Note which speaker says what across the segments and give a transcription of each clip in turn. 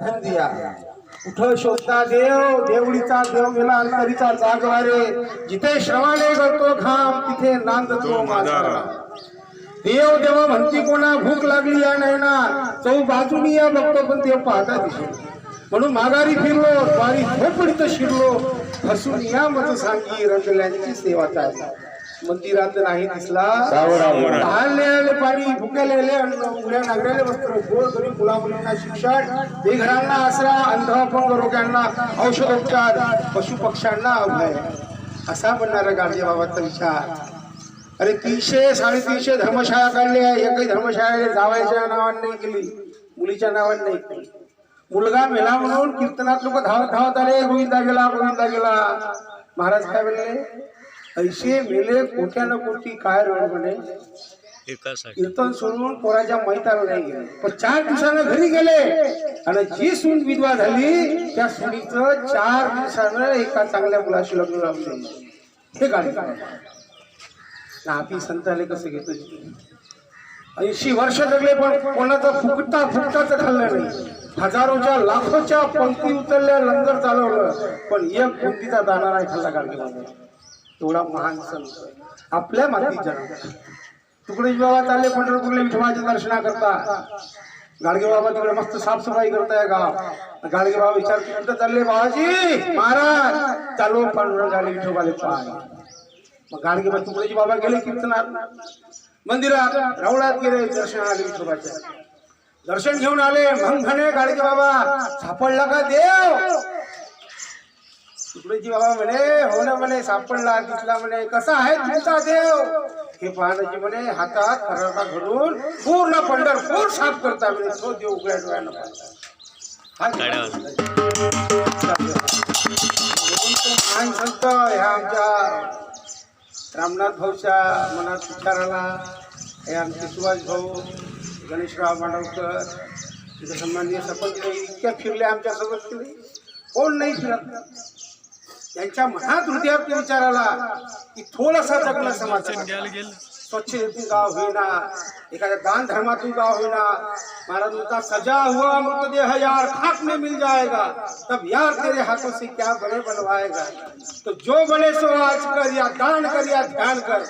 Speaker 1: धन दिया कुठं शोधता देव देवडीचा देव गेला अंतरीचा जागवारे. जिथे श्रवाने करतो घाम तिथे नांदतो माझा देव देव म्हणती कोणा भूक लागली या नाही ना चौ बाजूनी या बघतो पण देव पाहता दिसेल म्हणून माघारी फिरलो द्वारी झोपडीत शिरलो. हसून या मत सांगी रंगल्यांची सेवा चालली. मंदिरात नाही दिसला. आले पाणी भुकेले आले अन्न उघड्या नागऱ्याले वस्त्र गोळ गरीब मुला मुलींना शिक्षण बेघरांना आसरा अंध अपंग रोग्यांना औषधोपचार पशु पक्ष्यांना अभय असा म्हणणारा गाडगे बाबाचा विचार. अरे तीनशे साडेतीनशे धर्मशाळा काढल्या एकही धर्मशाळेला जावायच्या नावाने नाही केली. मुलीच्या नावाने नाही केली. मुलगा मेला म्हणून कीर्तनात लोक धावत धावत आले गोविंदा गेला गोविंदा गेला. महाराज काय म्हणले? ऐशे मेले कोट्या न कोटी काय रोड म्हणे?
Speaker 2: एकासाठी.
Speaker 1: कीर्तन सोडून पोराच्या मैताला नाही. गेले पण चार दिवसानं घरी गेले. आणि जी सून विधवा झाली त्या सुनीचं चार दिवसानं एका चांगल्या मुलाशी लग्न लावून दिलं. हे गाडी आपली संताले कसं घेतो? ऐंशी वर्ष जगले पण कोणाचं फुकटा फुकटाचं खाल्लं नाही. हजारोच्या लाखोच्या पंक्ती उचलल्या लंगर चालवलं. पण एक बुंदीचा दाना नाही खाल्ला गाडगे एवढा महान सण आपल्या मातीत जन्म. तुकडे बाबा चालले पंढरपूरला विठोबाच्या दर्शना करता. गाडगे बाबा तिकडे मस्त साफसफाई करताय गाव गाडगे बाबा विचार कुठं चालले बाबाजी? महाराज चालू पांडुरंग आले विठोबाले पाहायला मग गाडगे बाबा तुकडेजी बाबा गेले कीर्तनात. मंदिरात रावळात गेले दर्शन आले विठोबाच्या. दर्शन घेऊन आले मग म्हणे गाडगे बाबा सापडला का देव? तुकडेजी बाबा म्हणे हो ना म्हणे सापडला दिसला म्हणे कसा आहे तुमचा देव? हे पाहण्याची म्हणे हातात खराटा घडून पूर्ण पंढरपूर साफ करता म्हणे तो देव उघड्या डोळ्यानं पाहता. महान संत ह्या आमच्या रामनाथ भाऊच्या मनात विचार आला. हे आमचे सुभाष भाऊ गणेशराव मांडवकर तिथे सन्माननीय सरपंच इतक्या फिरले आमच्यासोबत कोण नाही फिरत? त्यांच्या मनात हृदयात विचार आला की थोडासा जगला समाज स्वच्छतेतून गाव होईना एखाद्या दान धर्मातून गाव होईना महाराज उनका सजा हुआ मृतदेह यार खाक में मिल जाएगा तब यार तेरे हाथों से क्या बने बनवाएगा? तो जो बने सो आज कर या दान कर या ध्यान कर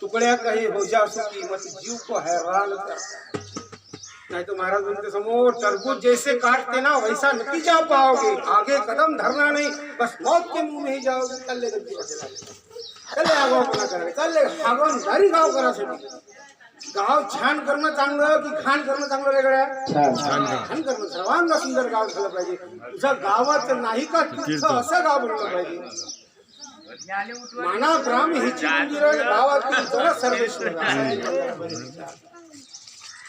Speaker 1: टुकड़े कहे हो जा सुखी मत जीव को हैरान कर। नहीं तो महाराज उनके समोर तरबूज जैसे काटते ना वैसा नहीं जा पाओगे। आगे कदम धरना नहीं बस मौत के मुँह में ही जाओगे हागवणारी गाव करासाठी गाव छान करणं चांगलं की घाण करणं चांगलं वेगळ्या छान करणं सर्वांना सुंदर गाव झालं पाहिजे तुझं गावाचं नाही का? तुझं असं गाव बनलं पाहिजे माना ग्राम हिची मंदिरं गावातील सर्वेश्वर.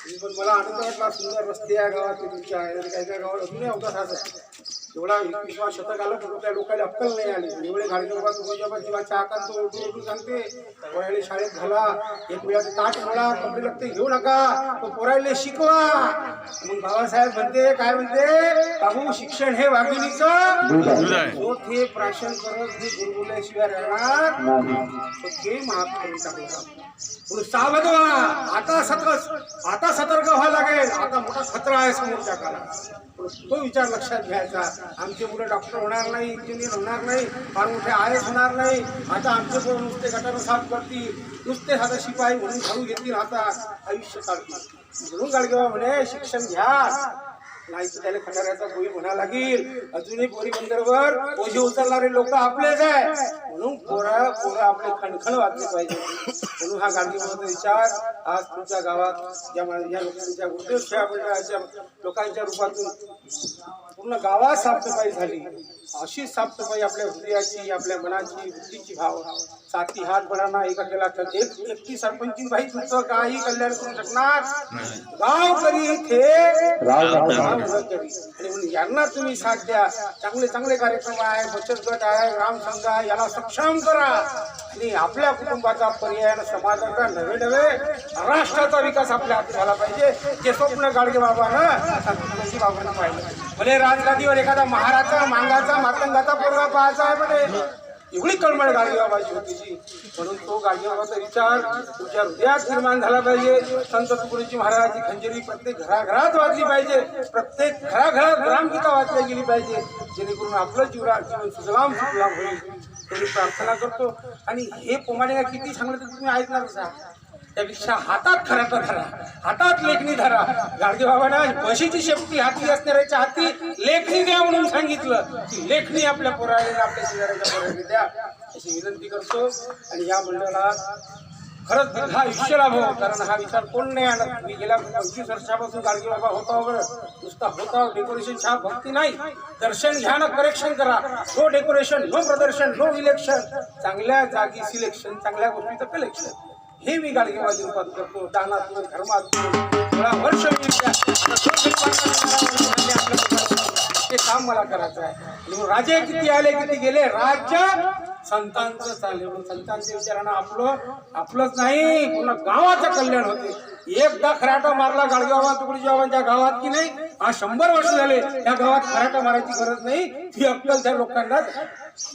Speaker 1: पण मला आनंद वाटला. सुंदर रस्ते या गावात तुमच्या आहे आणि काही काही गावात अजूनही अवकाश आहे. एवढा एकविसवा शतक आलं पण त्या लोकांना अक्कल नाही आली. एवढे बाबा तुझ्या जीवाच्या आकार तो उलटू उलटू सांगते पोरायले शाळेत घाला एक वेळाचं ताट मला कपडे लागते घेऊ नका तो पोरायले शिकवा. मग बाबासाहेब म्हणते काय म्हणते? बाबू शिक्षण हे वाघिणीचं. जो ते प्राशन करत हे गुरगुरल्याशिवाय राहणार तो ते महाग करून टाकला. सावध व्हा आता सतर्क आता सतर्क व्हावं लागेल. आता मोठा खतरा आहे समोरच्या काळात. तो विचार लक्षात घ्यायचा. आमचे मुलं डॉक्टर होणार नाही इंजिनियर होणार नाही फार मोठे आय होणार नाही. आता आमचे पोरं नुसते गटानं साफ करतील नुसते हाता शिपाई म्हणून घालून घेतील आता आयुष्य काढतील. म्हणून गाडगेवा म्हणे शिक्षण घ्या. नाही तर त्याला खंडाऱ्याचा बोई म्हणा लागेल. अजूनही पोरी बंदरवर ओझे उचलणारे लोक आपलेच आहे म्हणून पोरा पोरं आपले खणखण वाचले पाहिजे. म्हणून हा गांधी बाबाचा विचार आज तुमच्या गावात या लोकांच्या उद्योग खेळा लोकांच्या रूपातून पूर्ण गावात साफसफाई झाली. अशी साफसफाई आपल्या हृदयाची आपल्या मनाची बुद्धीची भाव. साथी हात बनाना एका केला तर एक एकटी सरपंची बाई तुमचं काही कल्याण करू शकणार. गाव करी थे करी आणि म्हणून यांना तुम्ही साथ द्या. चांगले चांगले कार्यक्रम आहे बचत गट आहे राम संघ आहे याला सक्षम करा. आणि आपल्या कुटुंबाचा पर्याय समाजाचा नवे नवे राष्ट्राचा विकास आपल्या हात झाला पाहिजे. जे स्वप्न गाडगे बाबानं तुळशी बाबांना पाहिलं. भले राजगादीवर एखादा महाराजा मांगाचा मातंगाचा पोरगा पाहायचा आहे म्हणे. एवढी कळमळ गाडगेबाबाची होती जी. म्हणून तो गाडगेबाबाचा विचार तुझ्या हृदयात निर्माण झाला पाहिजे. संत तुकडोजी महाराजाची खंजरी प्रत्येक घराघरात वाजली पाहिजे. प्रत्येक घराघरात ग्रामगीता वाचली गेली पाहिजे. जेणेकरून आपलं जीवरा जीवन सुजलाम सुजलाम होईल. थोडी प्रार्थना करतो. आणि हे पोमाने किती सांगलं तर तुम्ही ऐकणारच आहात त्यापेक्षा हातात खराटा धरा. हातात लेखणी धरा. गाडगे बाबांना म्हशीची शेपटी हाती असणाऱ्याच्या हाती लेखणी द्या म्हणून सांगितलं. की लेखणी आपल्या पोराला आपल्या शेजाऱ्याच्या पोराला द्या. अशी विनंती करतो. आणि या मंडळाला खरंच दीर्घ आयुष्य लाभ कारण हा विचार कोण नाही आणत? मी गेल्या पंचवीस वर्षापासून गाडगे बाबा होता वगैरे नुसता होता डेकोरेशन छाप भक्ती नाही. दर्शन घ्या ना करेक्शन करा. नो डेकोरेशन नो प्रदर्शन नो इलेक्शन चांगल्या जागी सिलेक्शन चांगल्या गोष्टीचं कलेक्शन हे मी गाडगेबाजी रूपात करतो दानातून धर्मातून थोडा वर्ष ते काम मला करायचं आहे. राजे किती आले किती गेले? राज्य संतांचं चालले. म्हणून संतांच्या विचारानं आपलं आपलंच नाही पूर्ण गावाचं कल्याण होते. एकदा खराटा मारला गाडगावा तुकडीच्या बाबांच्या गावात की नाही? आज शंभर वर्ष झाले या गावात खराटा मारायची गरज नाही. ती अक्कल त्या लोकांनाच आहे.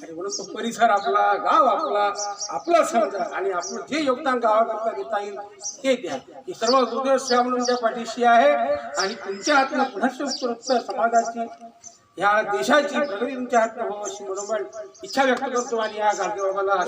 Speaker 1: आणि म्हणून तो परिसर आपला गाव आपला आपलं समजा आणि आपलं जे योगदान गावाकरता देता येईल ते द्या. ही सर्व दुर्दैव सेवा म्हणून त्या पाठीशी आहे. आणि तुमच्या हातनं पुनश्च समाजाची ह्या देशाची प्रगती तुमच्या हातनं हो अशी मनोबल इच्छा व्यक्त करतो आणि या गाडगे बाबाला